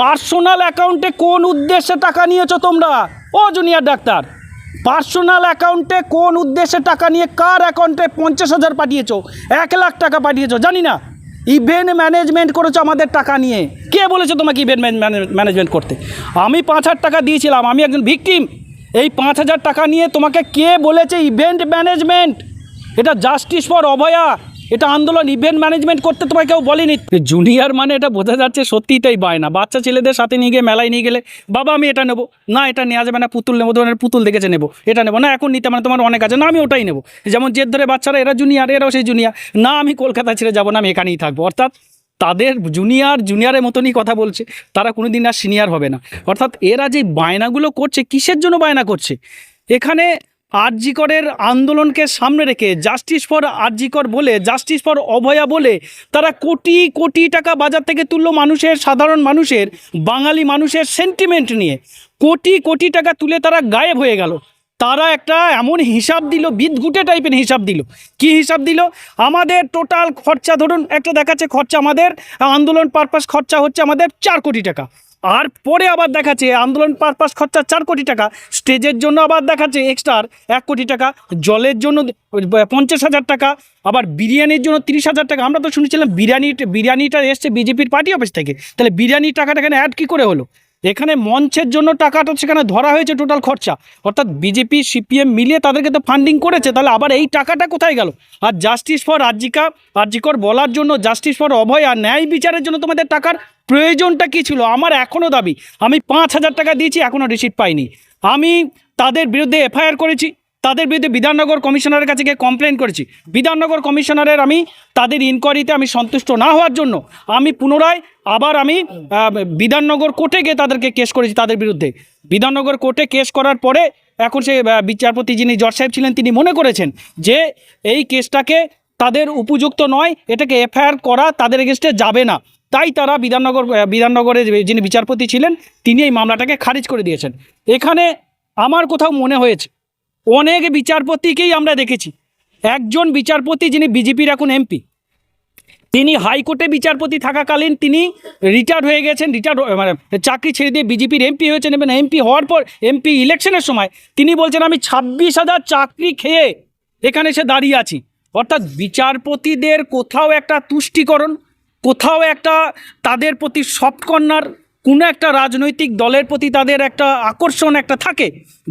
Personal অ্যাকাউন্টে কোন উদ্দেশ্যে টাকা নিয়েছো তোমরা? ও জুনিয়র ডাক্তার, পার্সোনাল অ্যাকাউন্টে কোন উদ্দেশ্যে টাকা নিয়ে কার অ্যাকাউন্টে পঞ্চাশ হাজার পাঠিয়েছো? এক লাখ টাকা পাঠিয়েছো, জানি না। ইভেন্ট ম্যানেজমেন্ট করেছ আমাদের টাকা নিয়ে। কে বলেছে তোমাকে ইভেন্ট ম্যানেজমেন্ট করতে? আমি পাঁচ হাজার টাকা দিয়েছিলাম, আমি একজন ভিকটিম। এই পাঁচ হাজার টাকা নিয়ে তোমাকে কে বলেছে ইভেন্ট ম্যানেজমেন্ট? এটা জাস্টিস ফর অভয়া। এটা আন্দোলন ইভেন্ট ম্যানেজমেন্ট করতে তোমায় কেউ বলেনি? জুনিয়র মানে এটা বোঝা যাচ্ছে সত্যিই তাই বায় না। বাচ্চা ছেলেদের সাথে নিয়ে গিয়ে মেলায় নিয়ে গেলে, বাবা, আমি এটা নেব। না, এটা নেওয়া যাবে না, পুতুল নেব। ধরনের পুতুল দেখেছে নেব। এটা নেব। না, এখন নিতে মানে তোমার অনেক আছে। না, আমি ওটাই নেব। যেমন জেদ ধরে বাচ্চারা, এরা জুনিয়র এরাও সেই জুনিয়র না, আমি কলকাতা ছেড়ে যাব না, আমি এখানেই থাকব। অর্থাৎ তাদের জুনিয়র জুনিয়রের মতনই কথা বলছে। তারা কোনো দিন আর সিনিয়র হবে না। অর্থাৎ এরা যে বায়নাগুলো করছে, কিসের জন্য বায়না করছে? এখানে আরজিকরের আন্দোলনকে সামনে রেখে জাস্টিস ফর আরজিকর বলে, জাস্টিস ফর অভয়া বলে তারা কোটি কোটি টাকা বাজার থেকে তুললো মানুষের, সাধারণ মানুষের, বাঙালি মানুষের সেন্টিমেন্ট নিয়ে। কোটি কোটি টাকা তুলে তারা গায়েব হয়ে গেল। তারা একটা এমন হিসাব দিল, বিদঘুটে টাইপের হিসাব দিল। কি হিসাব দিল? আমাদের টোটাল খরচা, ধরুন, একটা দেখাচ্ছে খরচা আমাদের, আন্দোলন পারপাস খরচা হচ্ছে আমাদের চার কোটি টাকা। আর পরে আবার দেখাচ্ছে, আন্দোলন পারপাস খরচা চার কোটি টাকা, স্টেজের জন্য আবার দেখাচ্ছে এক্সট্রার এক কোটি টাকা, জলের জন্য পঞ্চাশ হাজার টাকা, আবার বিরিয়ানির জন্য তিরিশ হাজার টাকা। আমরা তো শুনেছিলাম বিরিয়ানি, বিরিয়ানিটা এসছে বিজেপির পার্টি অফিস থেকে। তাহলে বিরিয়ানির টাকাটা এখানে অ্যাড কী করে হলো? এখানে মঞ্চের জন্য টাকাটা সেখানে ধরা হয়েছে টোটাল খরচা। অর্থাৎ বিজেপি সিপিএম মিলিয়ে তাদেরকে তো ফান্ডিং করেছে, তাহলে আবার এই টাকাটা কোথায় গেল? আর জাস্টিস ফর রাজ্যিকা রাজ্যিকর বলার জন্য জাস্টিস ফর অভয় আর ন্যায় বিচারের জন্য তোমাদের টাকার প্রয়োজনটা কী ছিল? আমার এখনও দাবি। আমি পাঁচ হাজার টাকা দিয়েছি এখনও রিসিট পাইনি। আমি তাদের বিরুদ্ধে এফআইআর করেছি, তাদের বিরুদ্ধে বিধাননগর কমিশনারের কাছে গিয়ে কমপ্লেন করেছি। বিধাননগর কমিশনারের আমি তাদের ইনকোয়ারিতে আমি সন্তুষ্ট না হওয়ার জন্য আমি পুনরায় আবার আমি বিধাননগর কোর্টে গিয়ে তাদেরকে কেস করেছি তাদের বিরুদ্ধে। বিধাননগর কোর্টে কেস করার পরে এখন সে বিচারপতি যিনি জজ সাহেব ছিলেন তিনি মনে করেছেন যে এই কেসটাকে তাদের উপযুক্ত নয়, এটাকে এফআইআর করা তাদের এগেনস্টে যাবে না। তাই তারা বিধাননগর বিধাননগরে যিনি বিচারপতি ছিলেন, তিনি এই মামলাটাকে খারিজ করে দিয়েছেন। এখানে আমার কোথাও মনে হয়েছে, অনেক বিচারপতিকেই আমরা দেখেছি। একজন বিচারপতি যিনি বিজেপির এখন এমপি, তিনি হাইকোর্টে বিচারপতি থাকাকালীন তিনি রিটায়ার্ড হয়ে গেছেন রিটায়ার্ড মানে চাকরি ছেড়ে দিয়ে বিজেপির এমপি হয়েছেন এবং এমপি হওয়ার পর, এমপি ইলেকশনের সময় তিনি বলছেন, আমি ছাব্বিশ হাজার চাকরি খেয়ে এখানে এসে দাঁড়িয়ে আছি। অর্থাৎ বিচারপতিদের কোথাও একটা তুষ্টিকরণ কোথাও একটা তাদের প্রতি সফট কর্নার কোনো একটা রাজনৈতিক দলের প্রতি তাদের একটা আকর্ষণ একটা থাকে,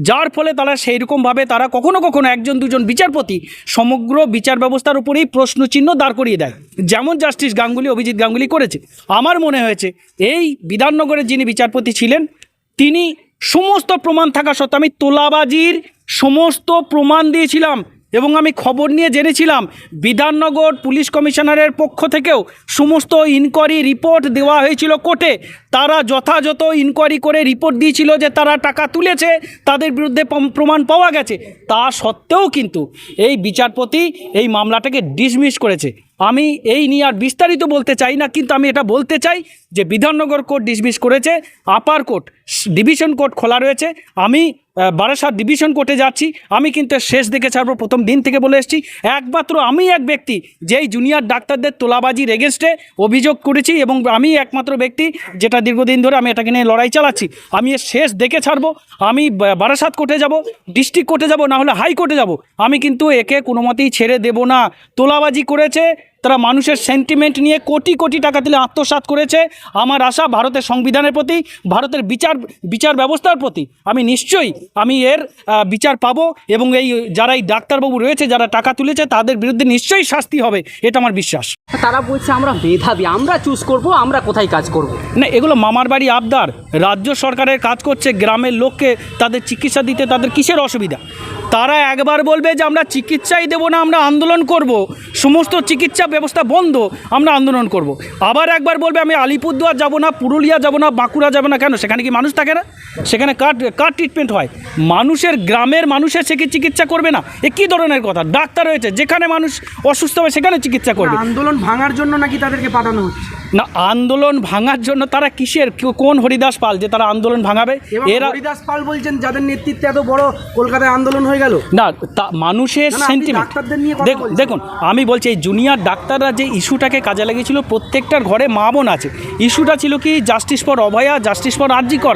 যার ফলে তারা সেই রকমভাবে তারা কখনো কখনো একজন দুজন বিচারপতি সমগ্র বিচার ব্যবস্থার উপরেই প্রশ্নচিহ্ন দাঁড় করিয়ে দেয়, যেমন জাস্টিস গাঙ্গুলি, অভিজিৎ গাঙ্গুলি করেছে। আমার মনে হয়েছে এই বিধাননগরের যিনি বিচারপতি ছিলেন, তিনি সমস্ত প্রমাণ থাকা সত্ত্বেও আমি তোলাবাজির সমস্ত প্রমাণ দিয়েছিলাম। এবং আমি খবর নিয়ে জেনেছিলাম, বিধাননগর পুলিশ কমিশনারের পক্ষ থেকেও সমস্ত ইনকোয়ারি রিপোর্ট দেওয়া হয়েছিল কোর্টে। তারা যথাযথ ইনকোয়ারি করে রিপোর্ট দিয়েছিল যে তারা টাকা তুলেছে, তাদের বিরুদ্ধে প্রমাণ পাওয়া গেছে। তা সত্ত্বেও কিন্তু এই বিচারপতি এই মামলাটাকে ডিসমিস করেছে। আমি এই নিয়ে আর বিস্তারিত বলতে চাই না, কিন্তু আমি এটা বলতে চাই যে বিধাননগর কোর্ট ডিসমিস করেছে, আপার কোর্ট, ডিভিশন কোর্ট খোলা রয়েছে। আমি বারাসাত ডিভিশন কোর্টে যাচ্ছি। আমি কিন্তু শেষ দেখে ছাড়বো, প্রথম দিন থেকে বলে এসেছি। একমাত্র আমি এক ব্যক্তি, যেই জুনিয়র ডাক্তারদের তোলাবাজির এগেনস্টে অভিযোগ করেছি এবং আমি একমাত্র ব্যক্তি যেটা দীর্ঘদিন ধরে আমি এটাকে নিয়ে লড়াই চালাচ্ছি। আমি এর শেষ দেখে ছাড়বো, আমি বারাসাত কোর্টে যাব ডিস্ট্রিক্ট কোর্টে যাব, না হলে হাইকোর্টে যাব। আমি কিন্তু একে কোনো মতেই ছেড়ে দেব না। তোলাবাজি করেছে তারা মানুষের সেন্টিমেন্ট নিয়ে কোটি কোটি টাকা দিলে আত্মসাৎ করেছে। আমার আশা ভারতের সংবিধানের প্রতি ভারতের বিচার বিচার ব্যবস্থার প্রতি। আমি নিশ্চয়ই আমি এর বিচার পাবো এবং এই যারা এই ডাক্তারবাবু রয়েছে যারা টাকা তুলেছে তাদের বিরুদ্ধে নিশ্চয়ই শাস্তি হবে এটা আমার বিশ্বাস। তারা বলছে আমরা মেধাবী আমরা চুজ করব আমরা কোথায় কাজ করব? না এগুলো মামার বাড়ি আবদার। রাজ্য সরকারের কাজ করছে গ্রামের লোককে তাদের চিকিৎসা দিতে তাদের কিসের অসুবিধা? তারা একবার বলবে যে আমরা চিকিৎসাই দেবো না আমরা আন্দোলন করব। সমস্ত চিকিৎসা ব্যবস্থা বন্ধ, আমরা আন্দোলন করব। আবার একবার বলবে, আমি আলিপুরদুয়ার যাব না, পুরুলিয়া যাব না, বাঁকুড়া যাব না কেন সেখানে কি মানুষ থাকে না সেখানে কার কার ট্রিটমেন্ট হয়? মানুষের গ্রামের মানুষের সে কি চিকিৎসা করবে না? এ কী ধরনের কথা? ডাক্তার রয়েছে যেখানে মানুষ অসুস্থ হবে সেখানে চিকিৎসা করবে। আন্দোলন ভাঙার জন্য নাকি তাদেরকে পাঠানো হচ্ছে? না আন্দোলন ভাঙার জন্য তারা কিসের কোন হরিদাস পাল যে তারা আন্দোলন ভাঙাবে? এরা হরিদাস পাল বলছেন যাদের নেতৃত্বে এত বড় কলকাতায় আন্দোলন হয়ে গেল। না তা মানুষের সেন্টিমেন্ট দেখুন দেখুন আমি বলছি এই জুনিয়র ডাক্তাররা যে ইস্যুটাকে কাজে লাগিয়েছিল প্রত্যেকটার ঘরে মা বোন আছে। ইস্যুটা ছিল কি justice for Abhaya justice for RG Kar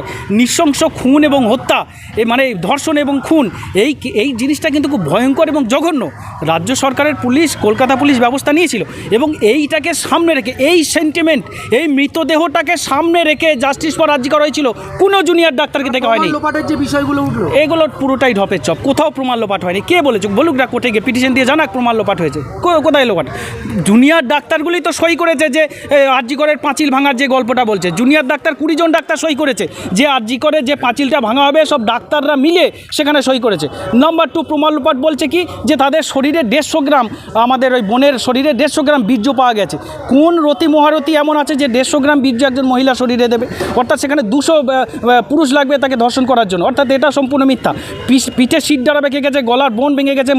নৃশংস খুন এবং হত্যা এ মানে ধর্ষণ এবং খুন এই এই জিনিসটা কিন্তু খুব ভয়ঙ্কর এবং জঘন্য। রাজ্য সরকারের পুলিশ কলকাতা পুলিশ ব্যবস্থা নিয়েছিল এবং এইটাকে সামনে রেখে এই সেন্টিমেন্ট এই মৃতদেহটাকে সামনে রেখে জাস্টিস ফর আর্জিকর হয়েছিল। কোনো জুনিয়র ডাক্তারকে দেখা হয়নি। যে বিষয়গুলো উঠল। এগুলো পুরোটাই ঢপের চপ। কোথাও প্রমাণ লোপাট হয়নি। কে বলেছে? বলুক না কোর্টে গিয়ে পিটিশন দিয়ে জানাক প্রমাণ লোপাট হয়েছে। কোথায় লোপাট? জুনিয়র ডাক্তারগুলি তো সই করেছে যে আরজিকরের পাঁচিল ভাঙার যে গল্পটা বলছে। জুনিয়র ডাক্তার কুড়ি জন ডাক্তার সই করেছে যে আরজিকরের যে পাঁচিলটা ভাঙা হবে, সব ডাক্তাররা মিলে সেখানে সই করেছে। নম্বর টু প্রমাণ লোপাট বলছে কি, যে তাদের শরীরে দেড়শো গ্রাম, আমাদের ওই বোনের শরীরে দেড়শো গ্রাম বীর্য পাওয়া গেছে। কোন রতি মহারতি এমন আছে যে দেড়শো গ্রাম বীর্য একজন মহিলা শরীরে দেবে? অর্থাৎ সেখানে দুশো পুরুষ লাগবে তাকে ধর্ষণ করার জন্য। অর্থাৎ এটা সম্পূর্ণ মিথ্যা। পিঠে সিট দ্বারা ভেঙে গেছে, গলার বোন ভেঙে গেছে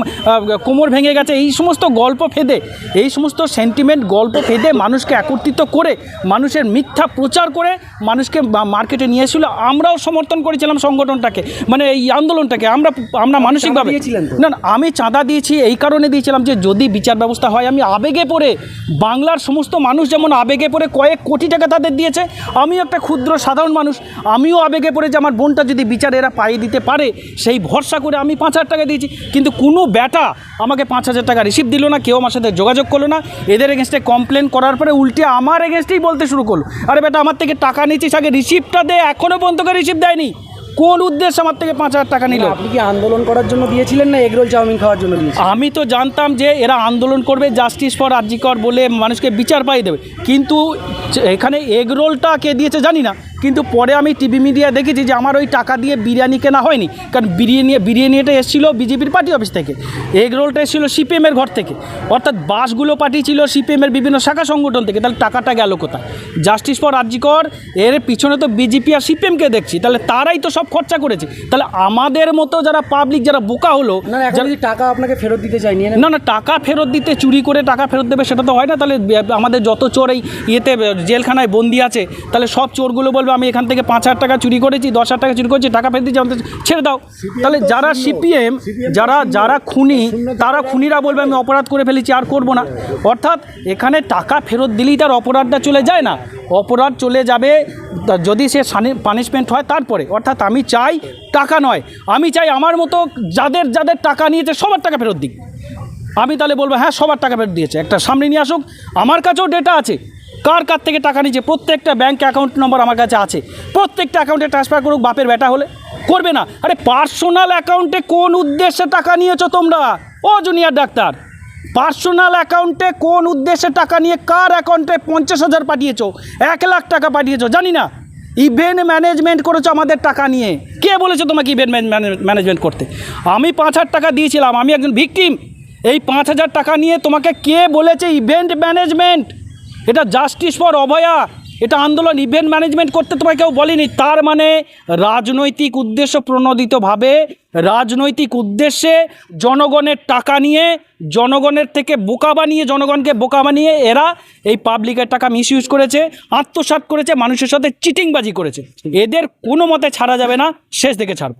কোমর ভেঙে গেছে, এই সমস্ত গল্প ফেদে, এই সমস্ত সেন্টিমেন্ট গল্প ফেদে মানুষকে একত্রিত করে, মানুষের মিথ্যা প্রচার করে মানুষকে মার্কেটে নিয়ে এসেছিল। আমরাও সমর্থন করেছিলাম সংগঠনটাকে মানে এই আন্দোলনটাকে আমরা আমরা মানসিকভাবে। না না আমি চাঁদা দিয়েছি এই কারণে দিয়েছিলাম যে যদি বিচার ব্যবস্থা হয় আমি আবেগে পড়ে বাংলার সমস্ত মানুষ যেমন আবেগে পড়ে কয়েক কোটি টাকা তাদের দিয়েছে আমিও একটা ক্ষুদ্র সাধারণ মানুষ আমিও আবেগে পড়ে যে আমার বোনটা যদি বিচার এরা পাইয়ে দিতে পারে সেই ভরসা করে আমি পাঁচ হাজার টাকা দিয়েছি। কিন্তু কোনো ব্যাটা আমাকে পাঁচ হাজার টাকা রিসিভ দিল না কেউ আমার সাথে যোগাযোগ করল না। এদের এগেনস্টে কমপ্লেন করার পরে উল্টে আমার এগেনস্টেই বলতে শুরু করল। আরে ব্যাটা আমার থেকে টাকা নিচ্ছিস আগে রিসিপ্টটা দে এখনও পর্যন্ত রিসিভ দেয়নি। কোন উদ্দেশ্যে আমার থেকে পাঁচ হাজার টাকা নিল? আপনি কি আন্দোলন করার জন্য দিয়েছিলেন না এগরোল চাউমিন খাওয়ার জন্য দিয়েছিলেন? আমি তো জানতাম যে এরা আন্দোলন করবে জাস্টিস ফর আর্জিকর বলে মানুষকে বিচার পাই দেবে। কিন্তু এখানে এগ রোলটা কে দিয়েছে জানি না কিন্তু পরে আমি টিভি মিডিয়া দেখেছি যে আমার ওই টাকা দিয়ে বিরিয়ানি কেনা হয়নি কারণ বিরিয়ানি বিরিয়ানিটা এসেছিল বিজেপির পার্টি অফিস থেকে। এগ রোলটা এসেছিল সিপিএমের ঘর থেকে। অর্থাৎ বাসগুলো পাঠিয়েছিল সিপিএমের বিভিন্ন শাখা সংগঠন থেকে তাহলে টাকাটা গেল কোথায়? জাস্টিস ফর আর্জিকর এর পিছনে তো বিজেপি আর সিপিএমকে দেখছি তাহলে তারাই তো সব খরচা করেছে। তাহলে আমাদের মতো যারা পাবলিক যারা বোকা হলো টাকা আপনাকে ফেরত দিতে চাই নিয়ে নেন। না না টাকা ফেরত দিতে চুরি করে টাকা ফেরত দেবে সেটা তো হয় না তাহলে আমাদের যত চোর এই ইয়েতে জেলখানায় বন্দি আছে তাহলে সব চোরগুলো বলবে আমি এখান থেকে পাঁচ হাজার টাকা চুরি করেছি দশ হাজার টাকা চুরি করেছি টাকা ফেরত দিচ্ছি আমাদের ছেড়ে দাও। তাহলে যারা সিপিএম যারা যারা খুনি তারা খুনিরা বলবে আমি অপরাধ করে ফেলেছি আর করব না। অর্থাৎ এখানে টাকা ফেরত দিলেই তার অপরাধটা চলে যায় না। অপরাধ চলে যাবে যদি সে পানিশমেন্ট হয় তারপরে। অর্থাৎ আমি চাই টাকা নয় আমি চাই আমার মতো যাদের যাদের টাকা নিয়েছে সবার টাকা ফেরত দিক। আমি তাহলে বলব হ্যাঁ সবার টাকা ফেরত দিয়েছে। একটা সামনে নিয়ে আসুক আমার কাছেও ডেটা আছে। কার কার থেকে টাকা নিয়েছে? প্রত্যেকটা ব্যাঙ্ক অ্যাকাউন্ট নম্বর আমার কাছে আছে। প্রত্যেকটা অ্যাকাউন্টে ট্রান্সফার করুক, বাপের ব্যাটা হলে। করবে না। আরে পার্সোনাল অ্যাকাউন্টে কোন উদ্দেশ্যে টাকা নিয়েছো তোমরা? ও জুনিয়র ডাক্তার পার্সোনাল অ্যাকাউন্টে কোন উদ্দেশ্যে টাকা নিয়ে কার অ্যাকাউন্টে পঞ্চাশ হাজার পাঠিয়েছো? এক লাখ টাকা পাঠিয়েছো, জানি না। ইভেন্ট ম্যানেজমেন্ট করেছ আমাদের টাকা নিয়ে। কে বলেছ তোমাকে ইভেন্ট ম্যানেজমেন্ট করতে? আমি পাঁচ হাজার টাকা দিয়েছিলাম, আমি একজন ভিকটিম এই পাঁচ হাজার টাকা নিয়ে তোমাকে কে বলেছে ইভেন্ট ম্যানেজমেন্ট এটা জাস্টিস ফর অভয়া। এটা আন্দোলন ইভেন্ট ম্যানেজমেন্ট করতে তোমায় কেউ বলেনি। তার মানে রাজনৈতিক উদ্দেশ্য প্রণোদিতভাবে, রাজনৈতিক উদ্দেশ্যে জনগণের টাকা নিয়ে, জনগণের থেকে বোকা বানিয়ে, জনগণকে বোকা বানিয়ে এরা এই পাবলিকের টাকা মিসইউজ করেছে, আত্মসাৎ করেছে, মানুষের সাথে চিটিংবাজি করেছে। এদের কোনো মতে ছাড়া যাবে না, শেষ দেখে ছাড়ব।